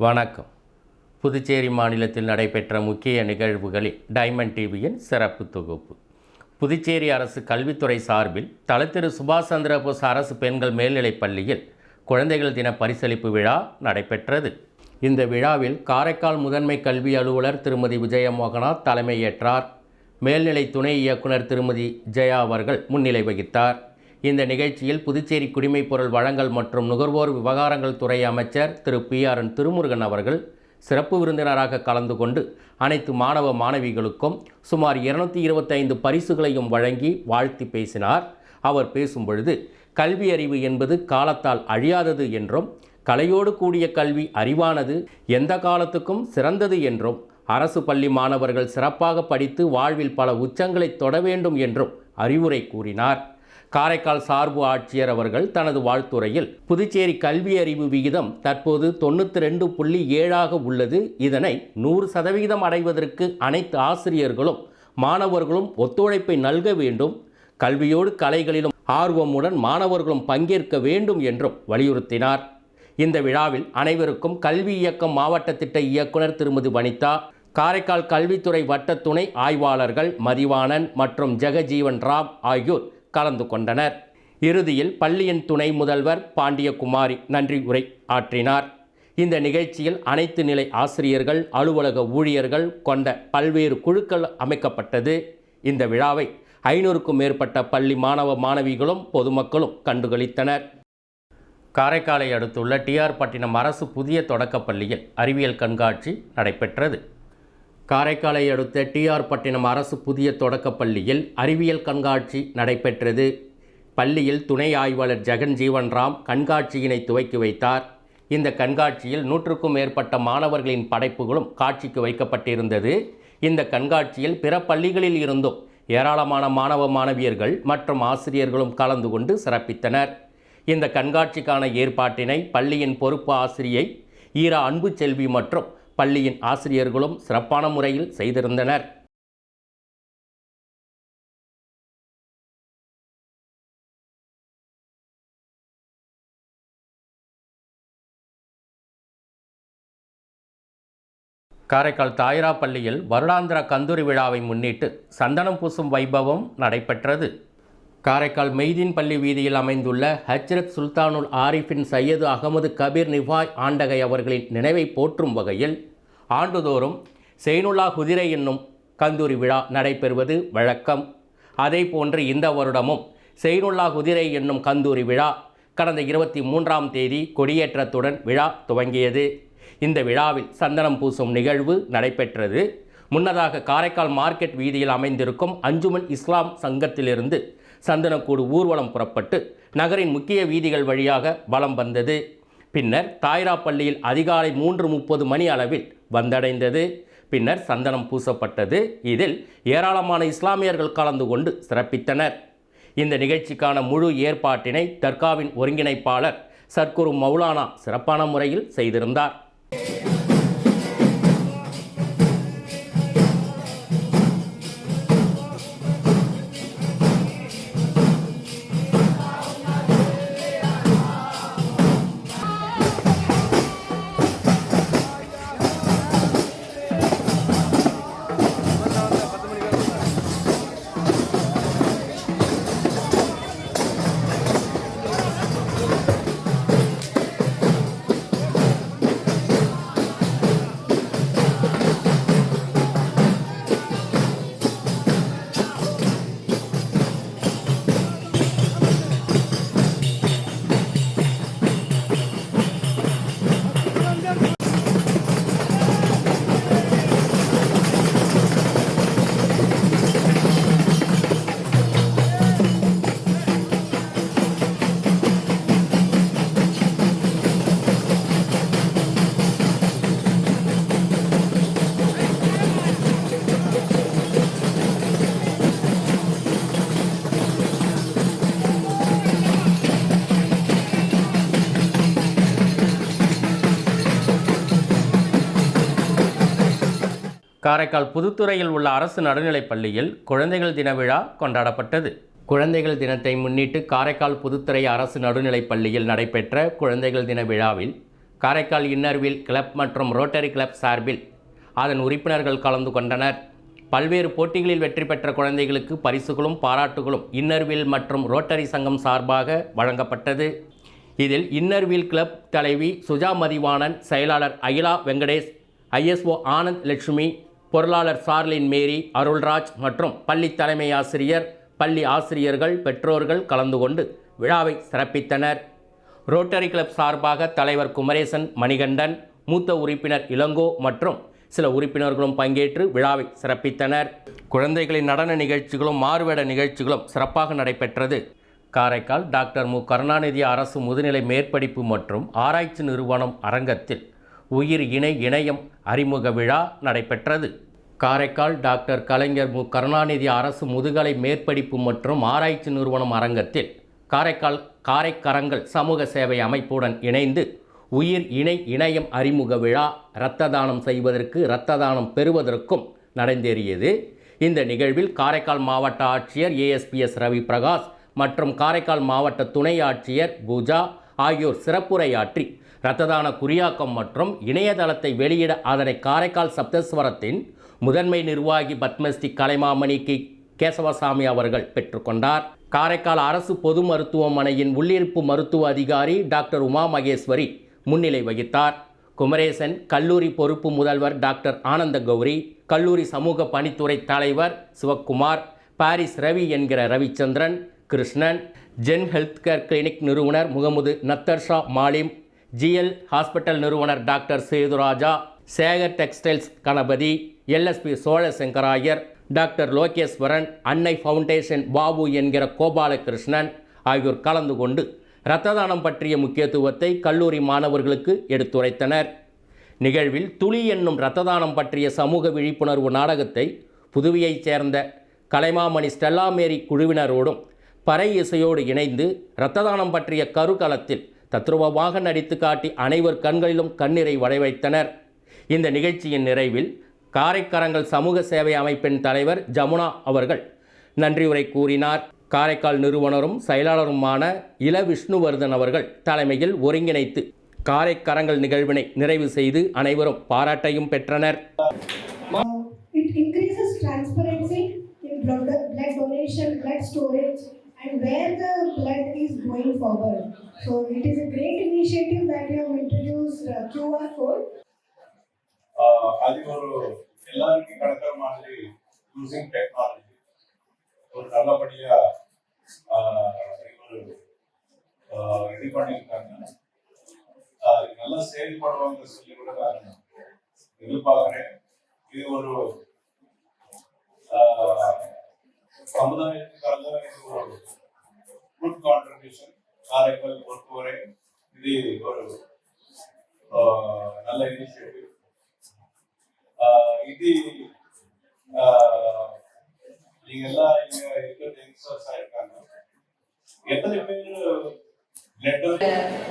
வணக்கம். புதுச்சேரி மாநிலத்தில் நடைபெற்ற முக்கிய நிகழ்வுகளில் டைமண்ட் டிவியின் சிறப்பு தொகுப்பு. புதுச்சேரி அரசு கல்வித்துறை சார்பில் தலத்திரு சுபாஷ் சந்திரபோஸ் அரசு பெண்கள் மேல்நிலைப் பள்ளியில் குழந்தைகள் தின பரிசளிப்பு விழா நடைபெற்றது. இந்த விழாவில் காரைக்கால் முதன்மை கல்வி அலுவலர் திருமதி விஜயமோகனாத் தலைமையேற்றார். மேல்நிலை துணை இயக்குனர் திருமதி ஜெயா அவர்கள் முன்னிலை வகித்தார். இந்த நிகழ்ச்சியில் புதுச்சேரி குடிமைப் பொருள் வழங்கல் மற்றும் நுகர்வோர் விவகாரங்கள் துறை அமைச்சர் Thiru P R N Thirumurugan அவர்கள் சிறப்பு விருந்தினராக கலந்து கொண்டு அனைத்து மாணவ மாணவிகளுக்கும் சுமார் இருநூத்தி இருபத்தைந்து பரிசுகளையும் வழங்கி வாழ்த்தி பேசினார். அவர் பேசும்பொழுது கல்வி அறிவு என்பது காலத்தால் அழியாதது என்றும் கலையோடு கூடிய கல்வி அறிவானது எந்த காலத்துக்கும் சிறந்தது என்றும் அரசு பள்ளி மாணவர்கள் சிறப்பாக படித்து வாழ்வில் பல உச்சங்களை தொட வேண்டும் என்றும் அறிவுரை கூறினார். காரைக்கால் சார்பு ஆட்சியர் அவர்கள் தனது வாழ்த்துறையில் புதுச்சேரி கல்வி அறிவு விகிதம் தற்போது தொண்ணூற்றி ரெண்டு புள்ளி ஏழாக உள்ளது. இதனை நூறு சதவிகிதம் அடைவதற்கு அனைத்து ஆசிரியர்களும் மாணவர்களும் ஒத்துழைப்பை நல்க வேண்டும். கல்வியோடு கலைகளிலும் ஆர்வமுடன் மாணவர்களும் பங்கேற்க வேண்டும் என்றும் வலியுறுத்தினார். இந்த விழாவில் அனைவருக்கும் கல்வி இயக்கம் மாவட்ட திட்ட இயக்குனர் திருமதி வனிதா காரைக்கால் கல்வித்துறை வட்ட துணை ஆய்வாளர்கள் மதிவாணன் மற்றும் ஜெகஜீவன் ராம் ஆகியோர் கலந்து கொண்டனர். இறுதியில் பள்ளியின் துணை முதல்வர் பாண்டியகுமாரி நன்றி உரை ஆற்றினார். இந்த நிகழ்ச்சியில் அனைத்து நிலை ஆசிரியர்கள் அலுவலக ஊழியர்கள் கொண்ட பல்வேறு குழுக்கள் அமைக்கப்பட்டது. இந்த விழாவை ஐநூறுக்கும் மேற்பட்ட பள்ளி மாணவ மாணவிகளும் பொதுமக்களும் கண்டுகளித்தனர். காரைக்காலை அடுத்துள்ள டிஆர் பட்டினம் அரசு புதிய தொடக்கப்பள்ளியில் அறிவியல் கண்காட்சி நடைபெற்றது. காரைக்காலை அடுத்த டிஆர் பட்டினம் அரசு புதிய தொடக்கப் பள்ளியில் அறிவியல் கண்காட்சி நடைபெற்றது. பள்ளியில் துணை ஆய்வாளர் ஜெகன் ஜீவன் ராம் கண்காட்சியினை துவக்கி வைத்தார். இந்த கண்காட்சியில் நூற்றுக்கும் மேற்பட்ட மாணவர்களின் படைப்புகளும் காட்சிக்கு வைக்கப்பட்டிருந்தது. இந்த கண்காட்சியில் பிற பள்ளிகளில் இருந்தும் ஏராளமான மாணவ மாணவியர்கள் மற்றும் ஆசிரியர்களும் கலந்து கொண்டு சிறப்பித்தனர். இந்த கண்காட்சிக்கான ஏற்பாட்டினை பள்ளியின் பொறுப்பு ஆசிரியை ஈரா அன்பு செல்வி மற்றும் பள்ளியின் ஆசிரியர்களும் சிறப்பான முறையில் செய்திருந்தனர். காரைக்கால் தாயிரா பள்ளியில் வருடாந்திர கந்தூரி விழாவை முன்னிட்டு சந்தனம் பூசும் வைபவம் நடைபெற்றது. காரைக்கால் மெய்தீன் பள்ளி வீதியில் அமைந்துள்ள ஹஜ்ரத் சுல்தானுல் ஆரிஃபின் சையது அகமது கபீர் நிவாய் ஆண்டகை அவர்களின் நினைவை போற்றும் வகையில் ஆண்டுதோறும் செயினுல்லா குதிரை என்னும் கந்தூரி விழா நடைபெறுவது வழக்கம். அதே போன்று இந்த வருடமும் செயினுல்லா குதிரை என்னும் கந்தூரி விழா கடந்த இருபத்தி மூன்றாம் தேதி கொடியேற்றத்துடன் விழா துவங்கியது. இந்த விழாவில் சந்தனம் பூசும் நிகழ்வு நடைபெற்றது. முன்னதாக காரைக்கால் மார்க்கெட் வீதியில் அமைந்திருக்கும் அஞ்சுமன் இஸ்லாம் சங்கத்திலிருந்து சந்தனக்கூடு ஊர்வலம் புறப்பட்டு நகரின் முக்கிய வீதிகள் வழியாக வலம் வந்தது. பின்னர் தாய்ராப்பள்ளியில் அதிகாலை மூன்று முப்பது மணி அளவில் வந்தடைந்தது. பின்னர் சந்தனம் பூசப்பட்டது. இதில் ஏராளமான இஸ்லாமியர்கள் கலந்து கொண்டு சிறப்பித்தனர். இந்த நிகழ்ச்சிக்கான முழு ஏற்பாட்டினை தர்காவின் ஒருங்கிணைப்பாளர் சர்க்குரு மௌலானா சிறப்பான முறையில் செய்திருந்தார். காரைக்கால் புதுத்துறையில் உள்ள அரசு நடுநிலைப் பள்ளியில் குழந்தைகள் தின விழா கொண்டாடப்பட்டது. குழந்தைகள் தினத்தை முன்னிட்டு காரைக்கால் புதுத்துறை அரசு நடுநிலைப் பள்ளியில் நடைபெற்ற குழந்தைகள் தின விழாவில் காரைக்கால் இன்னர்வில் கிளப் மற்றும் ரோட்டரி கிளப் சார்பில் அதன் உறுப்பினர்கள் கலந்து கொண்டனர். பல்வேறு போட்டிகளில் வெற்றி பெற்ற குழந்தைகளுக்கு பரிசுகளும் பாராட்டுகளும் இன்னர்வில் மற்றும் ரோட்டரி சங்கம் சார்பாக வழங்கப்பட்டது. இதில் இன்னர்வில் கிளப் தலைவி சுஜா மதிவாணன் செயலாளர் அகிலா வெங்கடேஷ் ஐஎஸ்ஓ ஆனந்த் லட்சுமி பொருளாளர் சார்லின் மேரி அருள்ராஜ் மற்றும் பள்ளி தலைமை ஆசிரியர் பள்ளி ஆசிரியர்கள் பெற்றோர்கள் கலந்து கொண்டு விழாவை சிறப்பித்தனர். ரோட்டரி கிளப் சார்பாக தலைவர் குமரேசன் மணிகண்டன் மூத்த உறுப்பினர் இளங்கோ மற்றும் சில உறுப்பினர்களும் பங்கேற்று விழாவை சிறப்பித்தனர். குழந்தைகளின் நடன நிகழ்ச்சிகளும் மாறுவேட நிகழ்ச்சிகளும் சிறப்பாக நடைபெற்றது. காரைக்கால் டாக்டர் மு. கருணாநிதி அரசு முதுநிலை மேற்படிப்பு மற்றும் ஆராய்ச்சி நிறுவனம் அரங்கத்தில் உயிர் இணை இணையம் அறிமுக விழா நடைபெற்றது. காரைக்கால் டாக்டர் கலைஞர் மு. கருணாநிதி அரசு முதுகலை மேற்படிப்பு மற்றும் ஆராய்ச்சி நிறுவனம் அரங்கத்தில் காரைக்கால் காரைக்கரங்கள் சமூக சேவை அமைப்புடன் இணைந்து உயிர் இணை இணையம் அறிமுக விழா இரத்த தானம் செய்வதற்கு இரத்த தானம் பெறுவதற்கும் நடந்தேறியது. இந்த நிகழ்வில் காரைக்கால் மாவட்ட ஆட்சியர் ஏஎஸ்பிஎஸ் ரவி பிரகாஷ் மற்றும் காரைக்கால் மாவட்ட துணை ஆட்சியர் பூஜா ஆகியோர் சிறப்புரையாற்றி இரத்த தான குறியாக்கம் மற்றும் இணையதளத்தை வெளியிட அதனை காரைக்கால் சப்தஸ்வரத்தின் முதன்மை நிர்வாகி பத்மஸ்ரீ கலைமாமணி கி. கேசவசாமி அவர்கள் பெற்றுக்கொண்டார் காரைக்கால் அரசு பொது மருத்துவமனையின் உள்ளிருப்பு மருத்துவ அதிகாரி டாக்டர் உமா மகேஸ்வரி முன்னிலை வகித்தார். குமரேசன் கல்லூரி பொறுப்பு முதல்வர் டாக்டர் ஆனந்த கௌரி கல்லூரி சமூக பணித்துறை தலைவர் சிவக்குமார் பாரிஸ் ரவி என்கிற Ravichandran Krishnan Zen health care clinic நிறுவனர் முகமது நத்தர்ஷா மாலிம் ஜிஎல் ஹாஸ்பிட்டல் நிறுவனர் doctor Sethuraja Sekar textiles Ganapathi LSP Cholasankarayar doctor Lokeswaran Annai foundation Babu என்கிற கோபாலகிருஷ்ணன் ஆகியோர் கலந்து கொண்டு இரத்த தானம் பற்றிய முக்கியத்துவத்தை கல்லூரி மாணவர்களுக்கு எடுத்துரைத்தனர். நிகழ்வில் துளி என்னும் இரத்த தானம் பற்றிய சமூக விழிப்புணர்வு நாடகத்தை புதுவையைச் சேர்ந்த கலைமாமணி ஸ்டெல்லா மேரி குழுவினரோடும் பறை இசையோடு இணைந்து இரத்த தானம் பற்றிய கருகலத்தில் தத்ரூபமாக நடித்து காட்டி அனைவர் கண்களிலும் கண்ணீரை வளைவைத்தனர் இந்த நிகழ்ச்சியின் நிறைவில் காரைக்கரங்கள் சமூக சேவை அமைப்பின் தலைவர் ஜமுனா அவர்கள் நன்றியுரை கூறினார். காரைக்கால் நிறுவனரும் செயலாளருமான இள விஷ்ணுவர்தன் அவர்கள் தலைமையில் ஒருங்கிணைத்து காரைக்கரங்கள் நிகழ்வினை நிறைவு செய்து அனைவரும் பாராட்டையும் பெற்றனர். It increases transparency in blood, blood donation, blood storage, and where the blood is going forward. So it is a great initiative that you have introduced uh, QR code. ஆஹ் அது ஒரு எல்லாருக்கும் கிடைக்கிற மாதிரி யூசிங் டெக்னாலஜி ஒரு நல்லபடியா ஆஹ் ஒரு ஆஹ் இது பண்ணியிருக்காங்க அது நல்லா செயல்படுவாங்க சொல்லி கூட நான் எதிர்பார்க்கிறேன் இது ஒரு ஆஹ் சமுதாயத்துக்காக இது ஒரு குட் கான்ட்ரிபியூஷன் காரைக்கால் பொறுத்தவரை இது ஒரு ஆஹ் நல்ல இனிஷியேட்டிவ் இது ஆஹ் நீங்க எல்லாம் இங்க இருக்கிற யங்ஸ்டர்ஸா இருக்காங்க. எத்தனை பேர்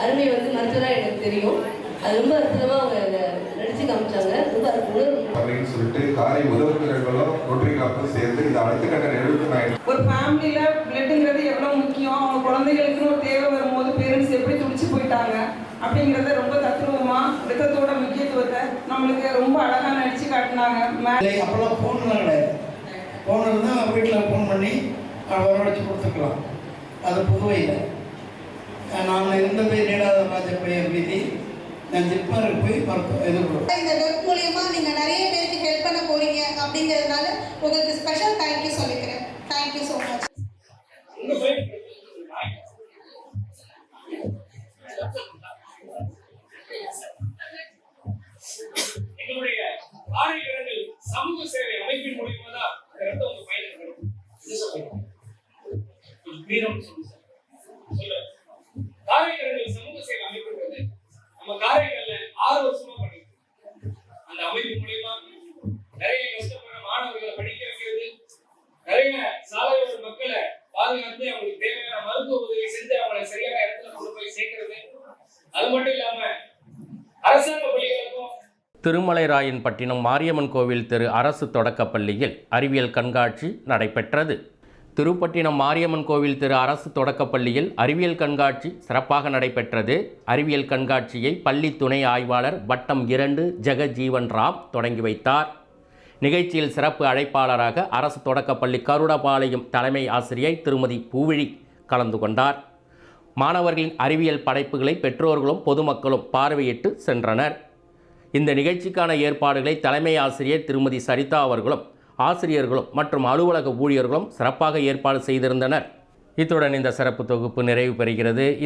அருமை வந்து மருத்துவராக எனக்கு தெரியும். அது ரொம்ப அற்புதமாக அவங்க நடிச்சு காமிச்சாங்க. ரொம்ப அப்படின்னு சொல்லிட்டு காரை உதவுகிறவர்களும் ரொட்டரி கிளப்பும் சேர்ந்து இந்த அடுத்த கட்ட நாலு ஒரு ஃபேமிலியில பிளட்டுங்கிறது எவ்வளவு முக்கியம்? குழந்தைகளுக்குன்னு ஒரு தேவை வரும்போது பேரண்ட்ஸ் எப்படி துடிச்சு போயிட்டாங்க அப்படிங்கறத ரொம்ப தத்ரூபமா ரத்தத்தோட முக்கியத்துவத்தை நம்மளுக்கு ரொம்ப அழகா நடிச்சு காட்டினாங்க. அப்போல்லாம் ஃபோன்லாம் கிடையாது. ஃபோன் இருந்தால் வீட்டில் ஃபோன் பண்ணி வரவழைச்சு கொடுத்துக்கலாம் அது புதுவையில் நான் இருந்த போய் நீடாத ராஜப்பைய வீதி நான் ஜிப்மருக்கு போய் மருத்துவ இது கொடுப்பேன். இந்த வெப் மூலியமா நீங்க நிறைய பேருக்கு ஹெல்ப் பண்ண போறீங்க அப்படிங்கிறதுனால உங்களுக்கு ஸ்பெஷல் தேங்க்யூ சொல்லிக்கிறேன். தேங்க்யூ ஸோ மச் சமூக சேவை அமைப்பின் மூலியமா தான் ரத்தம் உங்க பையனுக்கு வரும். என்ன திருமலைராயன்பட்டினம் மாரியம்மன் கோவில் தெரு அரசு தொடக்கப்பள்ளியில் அறிவியல் கண்காட்சி நடைபெற்றது. திருப்பட்டினம் மாரியம்மன் கோவில் திரு அரசு தொடக்கப்பள்ளியில் அறிவியல் கண்காட்சி சிறப்பாக நடைபெற்றது. அறிவியல் கண்காட்சியை பள்ளி துணை ஆய்வாளர் வட்டம் இரண்டு ஜெகஜீவன் ராம் தொடங்கி வைத்தார். நிகழ்ச்சியில் சிறப்பு அழைப்பாளராக அரசு தொடக்கப்பள்ளி கருடபாளையம் தலைமை ஆசிரியை திருமதி பூவிழி கலந்து கொண்டார். மாணவர்களின் அறிவியல் படைப்புகளை பெற்றோர்களும் பொதுமக்களும் பார்வையிட்டு சென்றனர். இந்த நிகழ்ச்சிக்கான ஏற்பாடுகளை தலைமை ஆசிரியர் திருமதி சரிதா அவர்களும் ஆசிரியர்களும் மற்றும் அலுவலக ஊழியர்களும் சிறப்பாக ஏற்பாடு செய்திருந்தனர். இத்துடன் இந்த சிறப்பு தொகுப்பு நிறைவு பெறுகிறது.